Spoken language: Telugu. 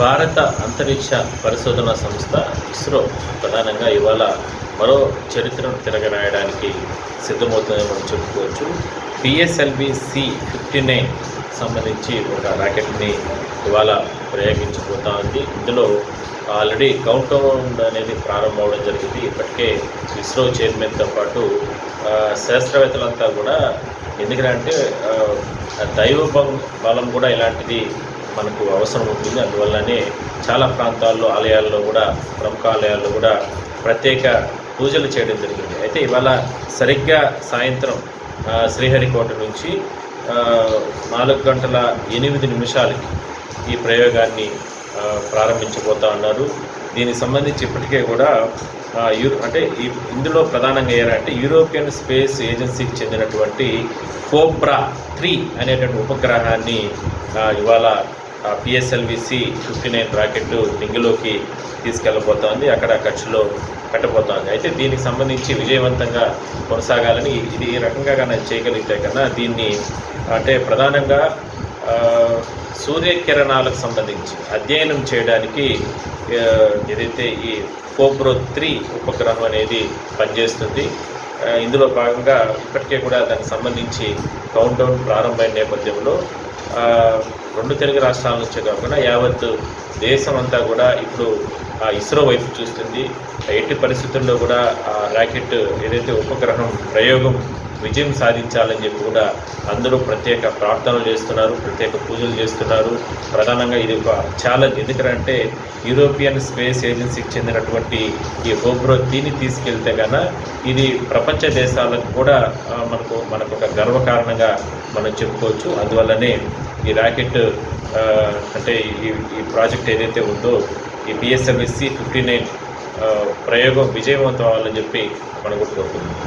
భారత అంతరిక్ష పరిశోధన సంస్థ ఇస్రో ప్రధానంగా ఇవాళ మరో చరిత్రను తిరగరాయడానికి సిద్ధమవుతుందని మనం చెప్పుకోవచ్చు. పిఎస్ఎల్వి సి ఫిఫ్టీ నైన్ సంబంధించి ఒక రాకెట్ని ఇవాళ ప్రయోగించబోతా ఉంది. ఇందులో ఆల్రెడీ కౌంట్ డౌన్ అనేది ప్రారంభం అవడం జరిగింది. ఇప్పటికే ఇస్రో చైర్మన్తో పాటు శాస్త్రవేత్తలంతా కూడా ఎందుకంటే దైవ బలం కూడా ఇలాంటిది మనకు అవసరం ఉంటుంది. అందువల్లనే చాలా ప్రాంతాల్లో ఆలయాల్లో కూడా ప్రముఖ ఆలయాల్లో కూడా ప్రత్యేక పూజలు చేయడం జరిగింది. అయితే ఇవాళ సరిగ్గా సాయంత్రం శ్రీహరికోట నుంచి నాలుగు గంటల ఎనిమిది నిమిషాలకి ఈ ప్రయోగాన్ని ప్రారంభించబోతా ఉన్నారు. దీనికి సంబంధించి ఇప్పటికే కూడా యూ అంటే ఇందులో ప్రధానంగా ఏంటంటే యూరోపియన్ స్పేస్ ఏజెన్సీకి చెందినటువంటి కోబ్రా త్రీ అనేటువంటి ఉపగ్రహాన్ని ఇవాళ PSLV C fifty nine rocket నింగిలోకి తీసుకెళ్ళబోతోంది. అక్కడ ఖర్చులో పెట్టబోతోంది. అయితే దీనికి సంబంధించి విజయవంతంగా కొనసాగాలని ఇది ఈ రకంగా కన్నా చేయగలిగితే కన్నా దీన్ని అంటే ప్రధానంగా సూర్యకిరణాలకు సంబంధించి అధ్యయనం చేయడానికి ఏదైతే ఈ కోబ్రో త్రీ ఉపగ్రహం అనేది పనిచేస్తుంది ఇందులో భాగంగా ఇప్పటికే కూడా దానికి సంబంధించి కౌంట్ డౌన్ ప్రారంభమైన నేపథ్యంలో రెండు తెలుగు రాష్ట్రాల నుంచే కాకుండా యావత్ దేశం అంతా కూడా ఇప్పుడు ఆ ఇస్రో వైపు చూస్తుంది. ఎట్టి పరిస్థితుల్లో కూడా ఆ రాకెట్ ఏదైతే ఉపగ్రహం ప్రయోగం విజయం సాధించాలని చెప్పి కూడా అందరూ ప్రత్యేక ప్రార్థనలు చేస్తున్నారు ప్రత్యేక పూజలు చేస్తున్నారు. ప్రధానంగా ఇది ఒక ఛాలెంజ్. ఎందుకంటే యూరోపియన్ స్పేస్ ఏజెన్సీకి చెందినటువంటి ఈ హోబ్రో దీన్ని తీసుకెళ్తే కనుక ఇది ప్రపంచ దేశాలకు కూడా మనకు మనకు ఒక గర్వకారణంగా మనం చెప్పుకోవచ్చు. అందువల్లనే ఈ ర్యాకెట్ అంటే ఈ ఈ ప్రాజెక్ట్ ఏదైతే ఉందో ఈ బిఎస్ఎంఎస్సి ఫిఫ్టీ నైన్ ప్రయోగం విజయవంతం అవ్వాలని చెప్పి మనం కూడా కోరుకుంటున్నాం.